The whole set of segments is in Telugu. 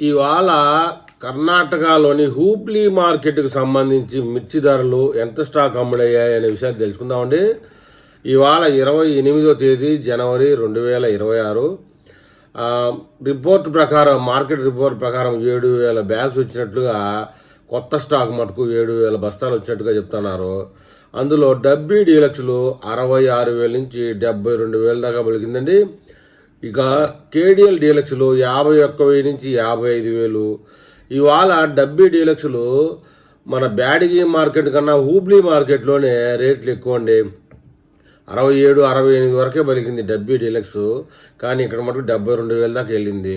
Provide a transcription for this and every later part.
ఇవాళ కర్ణాటకలోని హూప్లీ మార్కెట్కు సంబంధించి మిర్చి ధరలు ఎంత స్టాక్ అమ్ముడయ్యాయి అనే విషయాలు తెలుసుకుందామండి. ఇవాళ ఇరవై ఎనిమిదో తేదీ జనవరి రెండు వేల ఇరవై ఆరు. రిపోర్ట్ ప్రకారం మార్కెట్ రిపోర్ట్ ప్రకారం ఏడు వేల బ్యాగ్స్ వచ్చినట్లుగా కొత్త స్టాక్ మటుకు ఏడు వేల బస్తాలు వచ్చినట్టుగా చెప్తున్నారు. అందులో డబ్బీ డీలక్స్లు అరవై ఆరు వేల నుంచి డెబ్బై రెండు వేల దాకా పలికిందండి. ఇక కేడిఎల్ డీలక్స్లు యాభై ఒక్క వెయ్యి నుంచి యాభై ఐదు వేలు. ఇవాళ డబ్బీ డీలక్స్లు మన బ్యాడిగి మార్కెట్ కన్నా హూబ్లీ మార్కెట్లోనే రేట్లు ఎక్కువ అండి. అరవై ఏడు అరవై ఎనిమిది వరకే పలికింది డబ్బీ డీలక్స్. కానీ ఇక్కడ మటుకు డెబ్బై రెండు వేల దాకా వెళ్ళింది.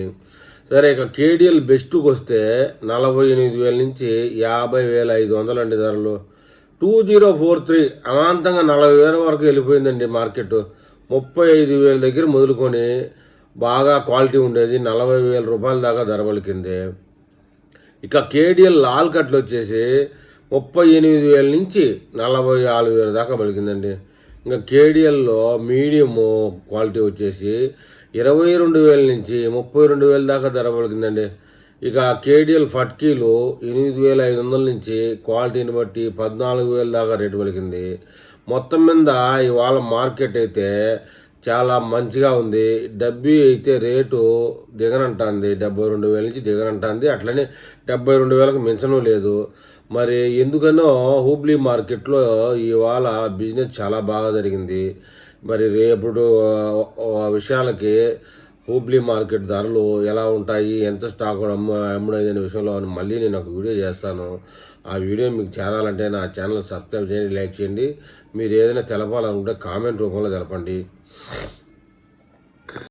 సరే ఇక కేడిఎల్ బెస్ట్కి వస్తే నలభై ఎనిమిది వేల నుంచి యాభై వేల ఐదు వందలు అండి ధరలు. టూ జీరో ఫోర్ త్రీ అమాంతంగా నలభై వేల వరకు వెళ్ళిపోయిందండి మార్కెట్. ముప్పై ఐదు వేల దగ్గర మొదలుకొని బాగా క్వాలిటీ ఉండేది. నలభై వేల రూపాయల దాకా ధర పలికింది. ఇక కేడిఎల్ లాల్ కట్లు వచ్చేసి ముప్పై ఎనిమిది వేల నుంచి నలభై ఆరు వేల దాకా పలికిందండి. ఇంకా కేడిఎల్లో మీడియము క్వాలిటీ వచ్చేసి ఇరవై రెండు వేల నుంచి ముప్పై రెండు వేల దాకా ధర పలికిందండి. ఇక కేడిఎల్ ఫట్కీలు ఎనిమిది వేల ఐదు వందల నుంచి క్వాలిటీని బట్టి పద్నాలుగు వేల దాకా రేటు పలికింది. మొత్తం మీద ఇవాళ మార్కెట్ అయితే చాలా మంచిగా ఉంది. డబ్బీ అయితే రేటు దిగనంటుంది. డెబ్బై రెండు వేల నుంచి దిగనంటుంది. అట్లనే డెబ్బై రెండు వేలకు మించడం లేదు. మరి ఎందుకనో హూబ్లీ మార్కెట్లో ఇవాళ బిజినెస్ చాలా బాగా జరిగింది. మరి రేపుడు విషయాలకి హూబ్లీ మార్కెట్ ధరలు ఎలా ఉంటాయి ఎంత స్టాక్ అమ్ము అమ్ముడైంది అనే విషయంలో మళ్ళీ నేను ఒక వీడియో చేస్తాను. ఆ వీడియో మీకు చేరాలంటే నా ఛానల్ సబ్స్క్రైబ్ చేయండి లైక్ చేయండి. మీరు ఏదైనా తెలపాలనుకుంటే కామెంట్ రూపంలో తెలపండి.